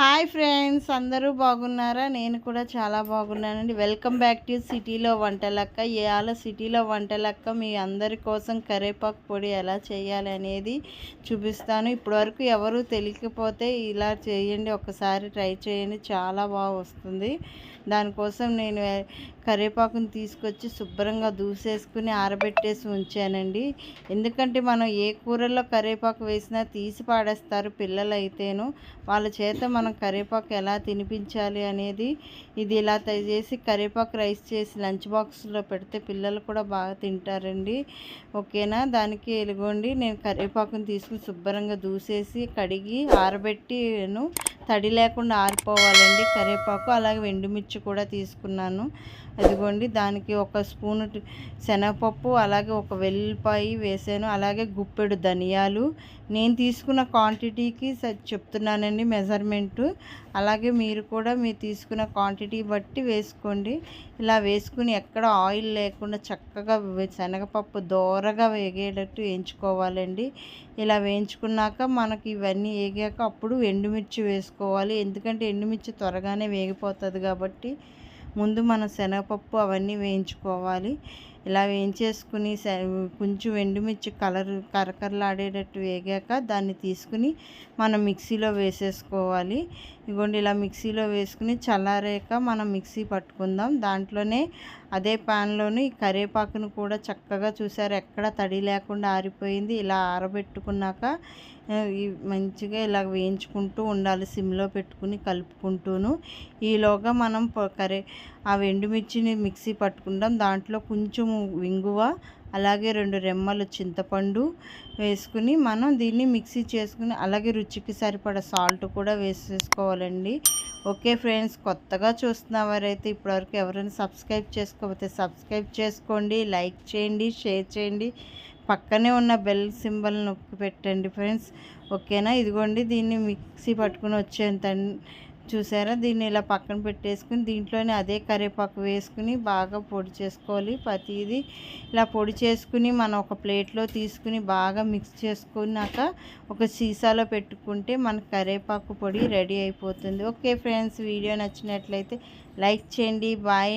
Hi friends అందరూ బాగున్నారా? నేను కూడా చాలా బాగున్నానండి. వెల్కమ్ బ్యాక్ టు సిటీలో వంటలక్క. ఇవాళ సిటీలో వంటలక్క మీ అందరి కోసం కరేపాకు పొడి ఎలా చేయాలి అనేది చూపిస్తాను. ఇప్పటివరకు ఎవరు తెలియకపోతే ఇలా చేయండి ఒకసారి ట్రై చేయండి చాలా బాగా వస్తుంది. దానికోసం నేను కరివేపాకుని తీసుకొచ్చి శుభ్రంగా దూసేసుకుని ఆరబెట్టేసి ఉంచానండి. ఎందుకంటే మనం ఏ కూరల్లో కరివేపాకు వేసినా తీసి పాడేస్తారు పిల్లలు అయితేను వాళ్ళ చేత మనం కరివేపాకు ఎలా తినిపించాలి అనేది ఇది ఇలా చేసి కరివేపాకు రైస్ చేసి లంచ్ బాక్స్లో పెడితే పిల్లలు కూడా బాగా తింటారండి. ఓకేనా? దానికి ఎలుగోండి. నేను కరివేపాకుని తీసుకుని శుభ్రంగా దూసేసి కడిగి ఆరబెట్టి నేను తడి లేకుండా ఆరిపోవాలండి కరివేపాకు అలాగే ఎండుమిర్చి కూడా తీసుకున్నాను. అదిగోండి దానికి ఒక స్పూను శనగపప్పు అలాగే ఒక వెల్లిపాయి వేసాను. అలాగే గుప్పెడు ధనియాలు. నేను తీసుకున్న క్వాంటిటీకి చెప్తున్నానండి మెజర్మెంటు. అలాగే మీరు కూడా మీరు తీసుకున్న క్వాంటిటీ బట్టి వేసుకోండి. ఇలా వేసుకుని ఎక్కడ ఆయిల్ లేకుండా చక్కగా శనగపప్పు దోరగా వేగేటట్టు వేయించుకోవాలండి. ఇలా వేయించుకున్నాక మనకి ఇవన్నీ వేగాక అప్పుడు ఎండుమిర్చి వేసుకోవాలి ఎందుకంటే ఎండుమిర్చి త్వరగానే వేగిపోతుంది కాబట్టి ముందు మనం శనగపప్పు అవన్నీ వేయించుకోవాలి. ఇలా వేయించేసుకుని కొంచెం ఎండుమిర్చి కలర్ కరకరలాడేటట్టు వేగాక దాన్ని తీసుకుని మనం మిక్సీలో వేసేసుకోవాలి. ఇగోండి ఇలా మిక్సీలో వేసుకుని చల్లారాక మనం మిక్సీ పట్టుకుందాం. దాంట్లోనే అదే ప్యాన్లోని కరివేపాకును కూడా చక్కగా చూసారు. ఎక్కడ తడి లేకుండా ఆరిపోయింది. ఇలా ఆరబెట్టుకున్నాక మంచిగా ఇలా వేయించుకుంటూ ఉండాలి. సిమ్లో పెట్టుకుని కలుపుకుంటూను. ఈలోగా మనం కరే ఆ ఎండుమిర్చిని మిక్సీ పట్టుకుందాం. దాంట్లో కొంచెం వింగువ అలాగే రెండు రెమ్మలు చింతపండు వేసుకుని మనం దీన్ని మిక్సీ చేసుకుని అలాగే రుచికి సరిపడ సాల్ట్ కూడా వేసేసుకోవాలండి. ఓకే ఫ్రెండ్స్ కొత్తగా చూస్తున్న వారైతే ఇప్పటివరకు ఎవరైనా సబ్స్క్రైబ్ చేసుకోకపోతే సబ్స్క్రైబ్ చేసుకోండి లైక్ చేయండి షేర్ చేయండి. పక్కనే ఉన్న బెల్ సింబల్ నొక్కి పెట్టండి ఫ్రెండ్స్. ఓకేనా? ఇదిగోండి దీన్ని మిక్సీ పట్టుకుని వచ్చేంత చూసారా? దీన్ని ఇలా పక్కన పెట్టేసుకుని దీంట్లోనే అదే కరివేపాకు వేసుకుని బాగా పొడి చేసుకోవాలి. ప్రతిదీ ఇలా పొడి చేసుకుని మనం ఒక ప్లేట్లో తీసుకుని బాగా మిక్స్ చేసుకున్నాక ఒక సీసాలో పెట్టుకుంటే మన కరివేపాకు పొడి రెడీ అయిపోతుంది. ఓకే ఫ్రెండ్స్ వీడియో నచ్చినట్లయితే లైక్ చేయండి. బాయ్.